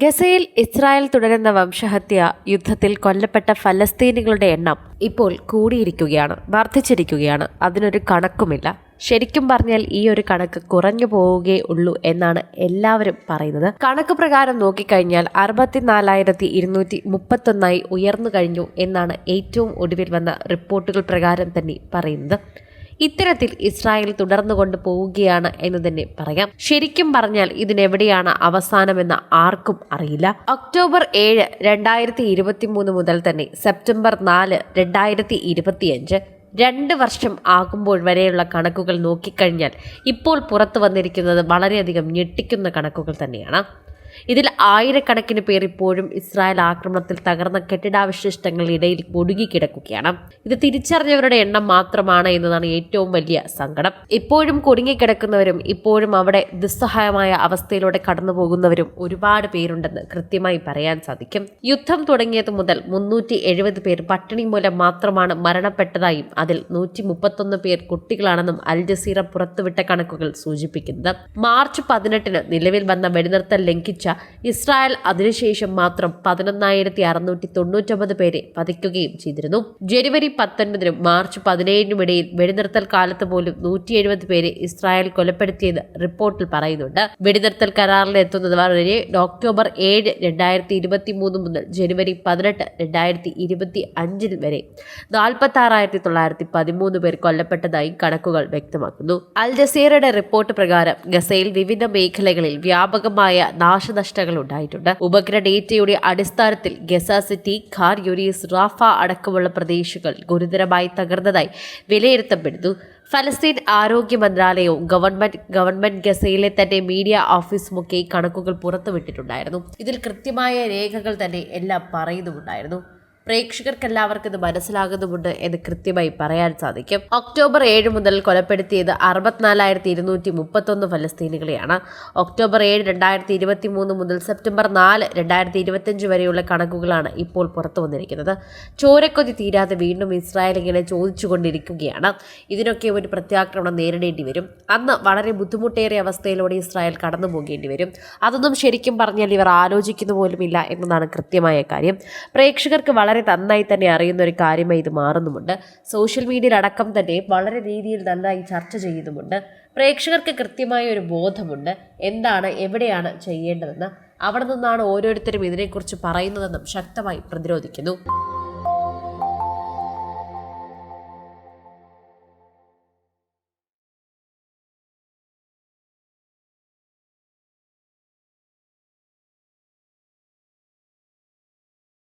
ഗസയിൽ ഇസ്രായേൽ തുടരുന്ന വംശഹത്യ യുദ്ധത്തിൽ കൊല്ലപ്പെട്ട ഫലസ്തീനികളുടെ എണ്ണം ഇപ്പോൾ കൂടിയിരിക്കുകയാണ് വർദ്ധിച്ചിരിക്കുകയാണ്. അതിനൊരു കണക്കുമില്ല. ശരിക്കും പറഞ്ഞാൽ ഈ ഒരു കണക്ക് കുറഞ്ഞു പോവുകയേ ഉള്ളൂ എന്നാണ് എല്ലാവരും പറയുന്നത്. കണക്ക് പ്രകാരം നോക്കിക്കഴിഞ്ഞാൽ അറുപത്തിനാലായിരത്തി ഇരുന്നൂറ്റി മുപ്പത്തൊന്നായി ഉയർന്നു കഴിഞ്ഞു എന്നാണ് ഏറ്റവും ഒടുവിൽ വന്ന റിപ്പോർട്ടുകൾ പ്രകാരം തന്നെ പറയുന്നത്. ഇത്തരത്തിൽ ഇസ്രായേൽ തുടർന്നു പോവുകയാണ് എന്ന് തന്നെ പറയാം. ശരിക്കും പറഞ്ഞാൽ ഇതിനെവിടെയാണ് അവസാനമെന്ന് ആർക്കും അറിയില്ല. ഒക്ടോബർ ഏഴ് രണ്ടായിരത്തി ഇരുപത്തി മൂന്ന് മുതൽ തന്നെ സെപ്റ്റംബർ നാല് രണ്ടായിരത്തി ഇരുപത്തിയഞ്ച് രണ്ട് വർഷം ആകുമ്പോൾ വരെയുള്ള കണക്കുകൾ നോക്കിക്കഴിഞ്ഞാൽ ഇപ്പോൾ പുറത്തു വന്നിരിക്കുന്നത് വളരെയധികം ഞെട്ടിക്കുന്ന കണക്കുകൾ തന്നെയാണ്. ഇതിൽ ആയിരക്കണക്കിന് പേർ ഇപ്പോഴും ഇസ്രായേൽ ആക്രമണത്തിൽ തകർന്ന കെട്ടിടാവശിഷ്ടങ്ങളിടയിൽ ഒടുങ്ങിക്കിടക്കുകയാണ്. ഇത് തിരിച്ചറിഞ്ഞവരുടെ എണ്ണം മാത്രമാണ് എന്നതാണ് ഏറ്റവും വലിയ സങ്കടം. ഇപ്പോഴും കുടുങ്ങിക്കിടക്കുന്നവരും ഇപ്പോഴും അവിടെ ദുസ്സഹായമായ അവസ്ഥയിലൂടെ കടന്നുപോകുന്നവരും ഒരുപാട് പേരുണ്ടെന്ന് കൃത്യമായി പറയാൻ സാധിക്കും. യുദ്ധം തുടങ്ങിയത് മുതൽ മുന്നൂറ്റി എഴുപത് പേർ പട്ടിണി മൂലം മാത്രമാണ് മരണപ്പെട്ടതായും അതിൽ നൂറ്റി മുപ്പത്തൊന്ന് പേർ കുട്ടികളാണെന്നും അൽ ജസീറ പുറത്തുവിട്ട കണക്കുകൾ സൂചിപ്പിക്കുന്നത് മാർച്ച് പതിനെട്ടിന് നിലവിൽ വന്ന വെടിനിർത്തൽ ലംഘിച്ച ഇസ്രായേൽ അതിനുശേഷം മാത്രം പതിനൊന്നായിരത്തി അറുന്നൂറ്റി തൊണ്ണൂറ്റൊമ്പത് പേരെ വധിക്കുകയും ചെയ്തിരുന്നു. ജനുവരി പത്തൊൻപതിനും മാർച്ച് പതിനേഴിനും ഇടയിൽ വെടിനിർത്തൽ കാലത്ത് പോലും നൂറ്റി എഴുപത് പേരെ ഇസ്രായേൽ കൊലപ്പെടുത്തിയെന്ന് റിപ്പോർട്ടിൽ പറയുന്നുണ്ട്. വെടിനിർത്തൽ കരാറിൽ എത്തുന്നത് വരെ ഒക്ടോബർ ഏഴ് രണ്ടായിരത്തി ഇരുപത്തി മൂന്ന് മുതൽ ജനുവരി പതിനെട്ട് രണ്ടായിരത്തി ഇരുപത്തി അഞ്ചിൽ വരെ നാൽപ്പത്തി ആറായിരത്തി തൊള്ളായിരത്തി പതിമൂന്ന് പേർ കൊല്ലപ്പെട്ടതായി കണക്കുകൾ വ്യക്തമാക്കുന്നു. അൽ ജസീറയുടെ റിപ്പോർട്ട് പ്രകാരം ഗസയിൽ വിവിധ മേഖലകളിൽ വ്യാപകമായ നാശനഷ്ടങ്ങൾ ഉണ്ടായിട്ടുണ്ട്. ഉപഗ്രഹ ഡേറ്റയുടെ അടിസ്ഥാനത്തിൽ Gaza City Khan Younis Rafah അടക്കമുള്ള പ്രദേശങ്ങൾ ഗുരുതരമായി തകർന്നതായി വിലയിരുത്തപ്പെടുന്നു ഫലസ്തീൻ ആരോഗ്യ മന്ത്രാലയവും ഗവൺമെന്റ് ഗവൺമെന്റ് ഗസയിലെ തന്നെ മീഡിയ ഓഫീസുമൊക്കെ കണക്കുകൾ പുറത്തുവിട്ടിട്ടുണ്ടായിരുന്നു. ഇതിൽ കൃത്യമായ രേഖകൾ തന്നെ എല്ലാം പറയുന്നുമുണ്ടായിരുന്നു. പ്രേക്ഷകർക്കെല്ലാവർക്കും ഇത് മനസ്സിലാകുന്നുമുണ്ട് എന്ന് കൃത്യമായി പറയാൻ സാധിക്കും. ഒക്ടോബർ ഏഴ് മുതൽ കൊലപ്പെടുത്തിയത് അറുപത്തിനാലായിരത്തി ഇരുന്നൂറ്റി മുപ്പത്തൊന്ന് ഫലസ്തീനികളെയാണ്. ഒക്ടോബർ ഏഴ് രണ്ടായിരത്തി ഇരുപത്തി മൂന്ന് മുതൽ സെപ്റ്റംബർ നാല് രണ്ടായിരത്തി ഇരുപത്തിയഞ്ച് വരെയുള്ള കണക്കുകളാണ് ഇപ്പോൾ പുറത്തു വന്നിരിക്കുന്നത്. ചോരക്കൊതി തീരാതെ വീണ്ടും ഇസ്രായേൽ ഇങ്ങനെ ചോദിച്ചുകൊണ്ടിരിക്കുകയാണ്. ഇതിനൊക്കെ ഒരു പ്രത്യാക്രമണം നേരിടേണ്ടി വരും. അന്ന് വളരെ ബുദ്ധിമുട്ടേറിയ അവസ്ഥയിലൂടെ ഇസ്രായേൽ കടന്നു പോകേണ്ടി വരും. അതൊന്നും ശരിക്കും പറഞ്ഞാൽ ഇവർ ആലോചിക്കുന്നു പോലുമില്ല എന്നതാണ് കൃത്യമായ കാര്യം. പ്രേക്ഷകർക്ക് വളരെ നന്നായി തന്നെ അറിയുന്ന ഒരു കാര്യമായി ഇത് മാറുന്നുമുണ്ട്. സോഷ്യൽ മീഡിയയിൽ അടക്കം തന്നെ വളരെ രീതിയിൽ നന്നായി ചർച്ച ചെയ്യുന്നുമുണ്ട്. പ്രേക്ഷകർക്ക് കൃത്യമായ ഒരു ബോധമുണ്ട്. എന്താണ് എവിടെയാണ് ചെയ്യേണ്ടതെന്ന് അവിടെ നിന്നാണ് ഓരോരുത്തരും ഇതിനെക്കുറിച്ച് പറയുന്നതെന്നും ശക്തമായി പ്രതിരോധിക്കുന്നു.